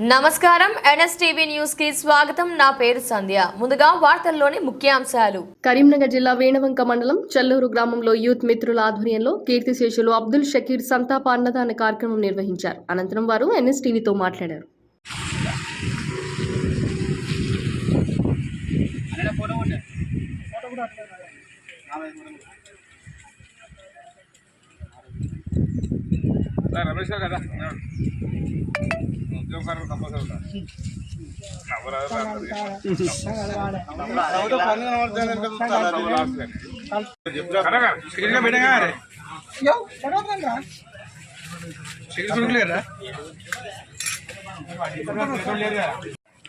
నమస్కారం. ఎన్ఎస్టీవీ న్యూస్కి స్వాగతం. నా పేరు సంధ్య. ముందుగా వార్తల్లోని ముఖ్యాంశాలు. కరీంనగర్ జిల్లా వేణవంక మండలం చల్లూరు గ్రామంలో యూత్ మిత్రుల ఆధ్వర్యంలో కీర్తిశేషులు అబ్దుల్ షకీర్ సంతాప అన్నదాన కార్యక్రమం నిర్వహించారు. అనంతరం వారు ఎన్ఎస్టీవీతో మాట్లాడారు. రమేష్ గారు కదా ఉద్యోగం కంపల్సరీ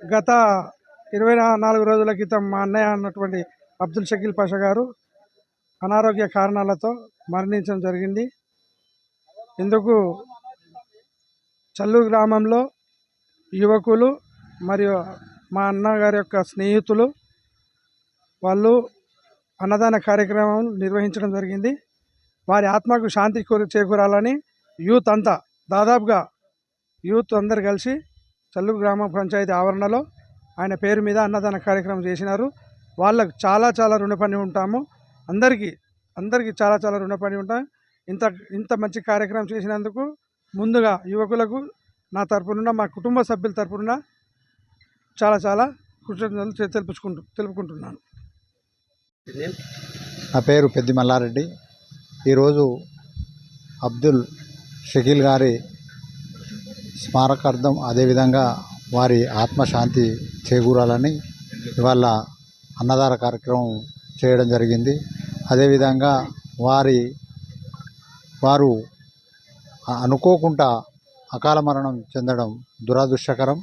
గత ఇరవై నాలుగు రోజుల క్రితం మా అన్నయ్య అన్నటువంటి అబ్దుల్ షకీల్ పాషా గారు అనారోగ్య కారణాలతో మరణించడం జరిగింది. ఇందుకు చల్లు గ్రామంలో యువకులు మరియు మా అన్నగారి యొక్క స్నేహితులు వాళ్ళు అన్నదాన కార్యక్రమం నిర్వహించడం జరిగింది. వారి ఆత్మకు శాంతి చేకూరాలని యూత్ అంతా దాదాపుగా యూత్ అందరు కలిసి చల్లు గ్రామ పంచాయతీ ఆవరణలో ఆయన పేరు మీద అన్నదాన కార్యక్రమం చేసినారు. వాళ్ళకు చాలా చాలా రుణపడి ఉంటాము. అందరికీ అందరికీ చాలా చాలా రుణపడి ఉంటాం. ఇంత ఇంత మంచి కార్యక్రమం చేసినందుకు ముందుగా యువకులకు నా తరపున మా కుటుంబ సభ్యుల తరపున చాలా చాలా కృతజ్ఞతలు తె- తెలుపుకుంటు తెలుపుకుంటున్నాను. నా పేరు పెద్ది మల్లారెడ్డి ఈరోజు అబ్దుల్ షకీల్ గారి స్మారకార్థం అదేవిధంగా వారి ఆత్మశాంతి చేకూరాలని ఇవాళ అన్నదాన కార్యక్రమం చేయడం జరిగింది. అదేవిధంగా వారి వారు అనుకోకుండా అకాల మరణం చెందడం దురదృష్టకరం.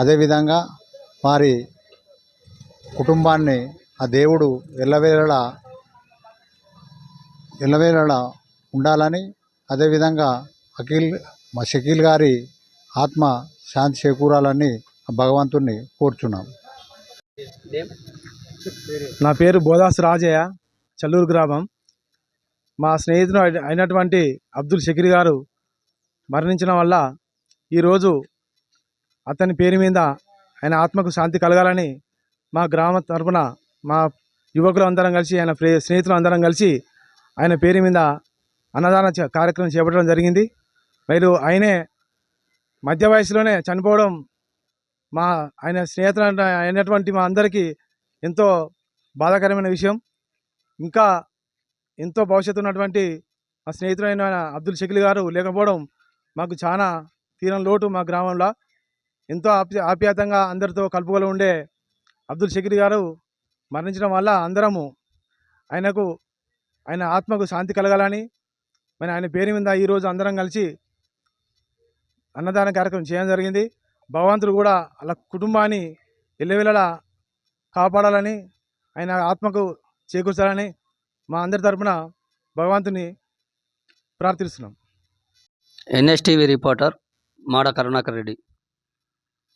అదేవిధంగా వారి కుటుంబాన్ని ఆ దేవుడు ఎల్లవేళలా ఎల్లవేళలా ఉండాలని అదేవిధంగా అఖిల్ మా షకీల్ గారి ఆత్మ శాంతి చేకూరాలని భగవంతుణ్ణి కోరుచున్నాం. నా పేరు బోదాస్ రాజయ్య చల్లూరు గ్రామం. మా స్నేహితుడు అయినటువంటి అబ్దుల్ షకీర్ గారు మరణించడం వల్ల ఈరోజు అతని పేరు మీద ఆయన ఆత్మకు శాంతి కలగాలని మా గ్రామ తరఫున మా యువకులు అందరం కలిసి ఆయన స్నేహితులు అందరం కలిసి ఆయన పేరు మీద అన్నదాన కార్యక్రమం చేపట్టడం జరిగింది. మరియు ఆయనే మధ్య వయసులోనే చనిపోవడం మా ఆయన స్నేహితులు అయినటువంటి మా అందరికీ ఎంతో బాధాకరమైన విషయం. ఇంకా ఎంతో భవిష్యత్తు ఉన్నటువంటి మా స్నేహితుడైన అబ్దుల్ షకీల్ గారు లేకపోవడం మాకు చాలా తీరం లోటు మా గ్రామంలో. ఎంతో ఆప్య ఆప్యాయంగా అందరితో కలుపుకొని ఉండే అబ్దుల్ షకీల్ గారు మరణించడం వల్ల అందరము ఆయనకు ఆయన ఆత్మకు శాంతి కలగాలని మరి ఆయన పేరు మీద ఈరోజు అందరం కలిసి అన్నదాన కార్యక్రమం చేయడం జరిగింది. భగవంతుడు కూడా వాళ్ళ కుటుంబాన్ని ఎల్లవెల్లలా కాపాడాలని ఆయన ఆత్మకు చేకూర్చాలని మా అందరి తరఫున భగవంతుని ప్రార్థిస్తున్నాం. NSTV reporter Mada Karunakar Reddy.